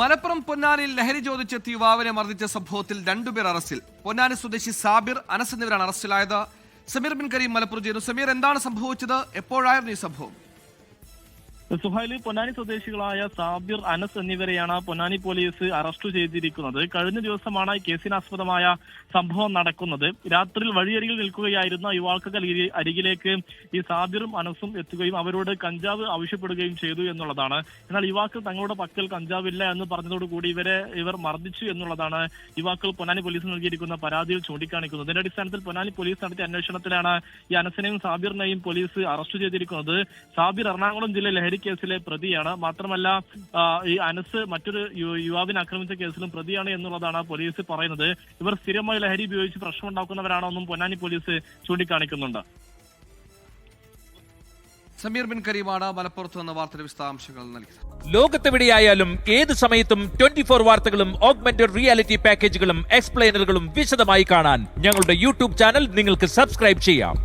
മലപ്പുറം പൊന്നാനിൽ ലഹരി ചോദിച്ചെത്തി യുവാവിനെ മർദ്ദിച്ച സംഭവത്തിൽ രണ്ടുപേർ അറസ്റ്റിൽ. പൊന്നാനി സ്വദേശി സാബിർ അനസ് എന്നിവരാണ് അറസ്റ്റിലായത്. സമീർ ബിൻ കരീം മലപ്പുറം ചെയ്യുന്നു സമീർ എന്താണ് സംഭവിച്ചത്? എപ്പോഴായിരുന്നു ഈ സംഭവം? സുഹൈലി പൊന്നാനി സ്വദേശികളായ സാബിർ അനസ് എന്നിവരെയാണ് പൊന്നാനി പോലീസ് അറസ്റ്റ് ചെയ്തിരിക്കുന്നത്. കഴിഞ്ഞ ദിവസമാണ് കേസിനാസ്പദമായ സംഭവം നടക്കുന്നത്. രാത്രിയിൽ വഴിയരികിൽ നിൽക്കുകയായിരുന്ന യുവാക്കൾക്ക് അരികിലേക്ക് ഈ സാബിറും അനസും എത്തുകയും അവരോട് കഞ്ചാവ് ആവശ്യപ്പെടുകയും ചെയ്തു എന്നുള്ളതാണ്. എന്നാൽ യുവാക്കൾ തങ്ങളുടെ പക്കൽ കഞ്ചാവില്ല എന്ന് പറഞ്ഞതോടുകൂടി ഇവരെ ഇവർ മർദ്ദിച്ചു എന്നുള്ളതാണ് യുവാക്കൾ പൊന്നാനി പോലീസ് നൽകിയിരിക്കുന്ന പരാതിയിൽ ചൂണ്ടിക്കാണിക്കുന്നത്. ഇതിന്റെ അടിസ്ഥാനത്തിൽ പൊന്നാനി പോലീസ് നടത്തിയ അന്വേഷണത്തിലാണ് ഈ അനസിനെയും സാബിറിനെയും പോലീസ് അറസ്റ്റ് ചെയ്തിരിക്കുന്നത്. സാബിർ എറണാകുളം ജില്ലയിൽ ലഹരി കേസിലെ പ്രതിയാണ്. മാത്രമല്ല ഈ അനസ് മറ്റൊരു യുവാവിനെ ആക്രമിച്ച കേസിലും പ്രതിയാണ് എന്നുള്ളതാണ് പോലീസ് പറയുന്നത്. ഇവർ സ്ഥിരമായി ലഹരി ഉപയോഗിച്ച് പ്രശ്നം ഉണ്ടാക്കുന്നവരാണോന്നും പൊന്നാനി പോലീസ് ചൂണ്ടിക്കാണിക്കുന്നുണ്ട്. സമീർ ബിൻ കരീമാണ് മലപ്പുറത്ത് നിന്ന് വാർത്തയുടെ വിശദാംശങ്ങൾ നൽകിയത്. ലോകത്തെവിടെയായാലും ഏത് സമയത്തും ട്വന്റി ഫോർ വാർത്തകളും ഓഗ്മെന്റഡ് റിയാലിറ്റി പാക്കേജുകളും എക്സ്പ്ലെയിനറുകളും വിശദമായി കാണാൻ ഞങ്ങളുടെ യൂട്യൂബ് ചാനൽ നിങ്ങൾക്ക് സബ്സ്ക്രൈബ് ചെയ്യാം.